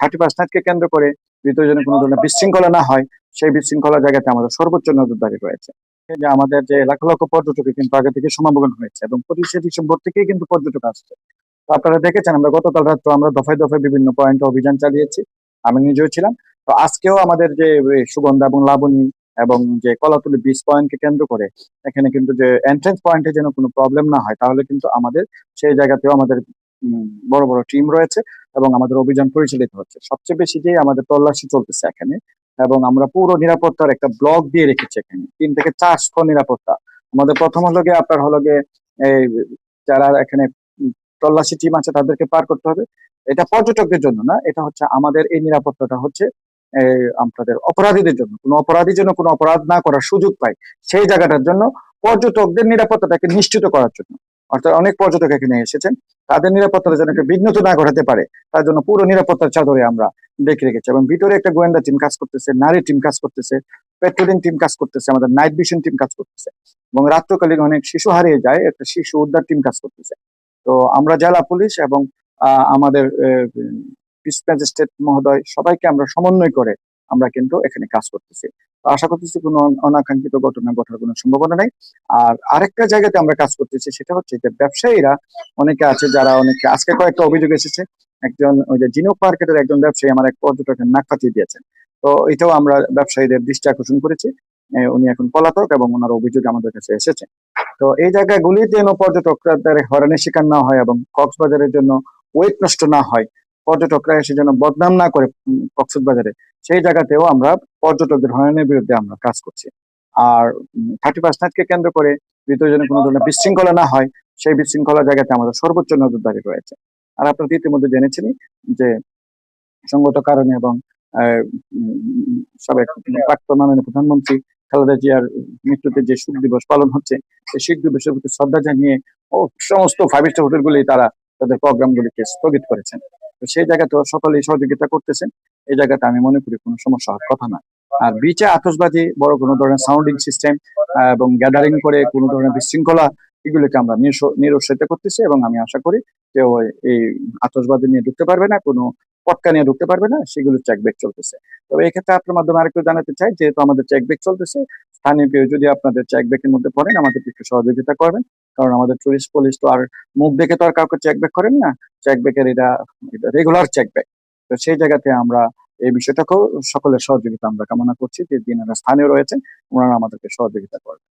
Thirty first নাইটকে কেন্দ্র করে ভিতরে যেন কোনো ধরনের বিশৃঙ্খলা না হয়, সেই বিশৃঙ্খলা জায়গাতে আমাদের সর্বোচ্চ নজরদারি রয়েছে। যে আমাদের যে লাখ লক্ষ পর্যটক কিন্তু আগে থেকে সমাগম হয়েছে এবং পঁচিশে ডিসেম্বর থেকেই কিন্তু পর্যটক আসছে। তো আপনারা দেখেছেন আমরা গতকাল রাত্রে আমরা দফায় দফায় বিভিন্ন পয়েন্টে অভিযান চালিয়েছি, আমি নিজেও ছিলাম। তো আজকেও আমাদের যে সুগন্ধা এবং লাবণী এবং যে কলাতুলি বিচ পয়েন্টকে কেন্দ্র করে এখানে কিন্তু যে এন্ট্রেন্স পয়েন্টে যেন কোনো প্রবলেম না হয়, তাহলে কিন্তু আমাদের সেই জায়গাতেও আমাদের বড় বড় টিম রয়েছে। এবং আমাদের অভিযান পরিচালিত হচ্ছে। সবচেয়ে বেশি যে আমাদের তল্লাশি চলতেছে এখানে এবং আমরা পুরো নিরাপত্তার একটা ব্লক দিয়ে রেখেছি এখানে। তিন থেকে চার স্তর নিরাপত্তা। আমাদের প্রথম হলো গিয়ে আপনার হলো গিয়ে যারা এখানে তল্লাশি টিম আছে তাদেরকে পার করতে হবে। এটা পর্যটকদের জন্য না, এটা হচ্ছে আমাদের এই নিরাপত্তাটা হচ্ছে আপনাদের অপরাধীদের জন্য। কোনো অপরাধী যেন কোনো অপরাধ না করার সুযোগ পায় সেই জায়গাটার জন্য পর্যটকদের নিরাপত্তাটাকে নিশ্চিত করার জন্য। অর্থাৎ অনেক পর্যটক এখানে এসেছেন। তাদের নিরাপত্তাটা যেন একটা বিঘ্নত না ঘটাতে পারে, তার জন্য পুরো নিরাপত্তার চাদরে আমরা দেখে রেখেছি। এবং ভিতরে একটা গোয়েন্দা টিম কাজ করতেছে, নারী টিম কাজ করতেছে পেট্রোলিং টিম কাজ করতেছে, আমাদের নাইট ভিশন টিম কাজ করতেছে। এবং রাত্রকালীন অনেক শিশু হারিয়ে যায়, একটা শিশু উদ্ধার টিম কাজ করতেছে। তো আমরা জেলা পুলিশ এবং আমাদের পিস ম্যাজিস্ট্রেট মহোদয় সবাইকে আমরা সমন্বয় করে আমরা কিন্তু এখানে কাজ করতেছি। আশা করতেছি কোনো অন- অনাকাঙ্ক্ষিত ঘটনা ঘটার কোনো সম্ভাবনা নাই। আর আরেকটা জায়গাতে আমরা কাজ করতেছি সেটা হচ্ছে যে ব্যবসায়ীরা, অনেকে আছে যারা অনেকে, আজকে কয়েকটা অভিযোগ এসেছে। একজন ওই যে জিনো মার্কেটের একজন ব্যবসায়ী আমার এক পর্যটকের নাক ফাটিয়ে দিয়েছেন। তো এটাও আমরা ব্যবসায়ীদের দৃষ্টি আকর্ষণ করেছি। উনি এখন পলাতক এবং ওনার অভিযোগ আমাদের কাছে এসেছে। তো এই জায়গাগুলি যেন পর্যটকদের হয়রানির শিকার না হয় এবং কক্সবাজারের জন্য ওয়েট নষ্ট না হয় পর্যটকরা এসে যেন বদনাম না করে কক্সবাজারে, সেই জায়গাতেও আমরা পর্যটকদের হয়রানির বিরুদ্ধে আমরা কাজ করছি। আর থার্টি ফার্স্ট নাইটকে কেন্দ্র করে ভিতরে যেন কোনো ধরনের বিশৃঙ্খলা না হয়, সেই বিশৃঙ্খলা জায়গাতে আমাদের সর্বোচ্চ নজরদারি রয়েছে। আর আপনারা ইতিমধ্যে জেনেছেনই যে সঙ্গত কারণে এবং সাবেক প্রাক্তন মাননীয় প্রধানমন্ত্রী খালেদা জিয়ার মৃত্যুতে যে শোক দিবস পালন হচ্ছে, সেই শোক দিবসের প্রতি শ্রদ্ধা জানিয়ে ও সমস্ত ফাইভ স্টার হোটেলগুলি তারা তাদের প্রোগ্রামগুলিকে স্থগিত করেছেন। সেই জায়গাতেও সকলেই সহযোগিতা করতেছেন এই জায়গাতে আমি মনে করি কোনো সমস্যা হওয়ার কথা না। আর বিচে আতসবাজি বড় কোনো ধরনের সাউন্ডিং সিস্টেম এবং গ্যাদারিং করে কোনো ধরনের বিশৃঙ্খলা, এগুলিকে আমরা নিরুৎসাহিত করতেছি এবং আমি আশা করি যে এই আতসবাজি নিয়ে ঢুকতে পারবে না, কোনো পটকা নিয়ে ঢুকতে পারবে না, সেগুলো চেকব্যাক চলতেছে। তবে এক্ষেত্রে আপনার মাধ্যমে আরেকটু জানাতে চাই, যেহেতু আমাদের চেকব্যাক চলতেছে, স্থানীয় কেউ যদি আপনাদের চেকব্যাকের মধ্যে পড়েন, আমাদের একটু সহযোগিতা করবেন। কারণ আমাদের টুরিস্ট পুলিশ তো আর মুখ দেখে তো আর কাউকে চেকব্যাক করেন না। চেকব্যাকের এটা রেগুলার চেকব্যাক তো সেই জায়গাতে আমরা এই বিষয়টাকেও সকলের সহযোগিতা আমরা কামনা করছি যে যিনারা স্থানে রয়েছেন, ওনারা আমাদেরকে সহযোগিতা করবেন।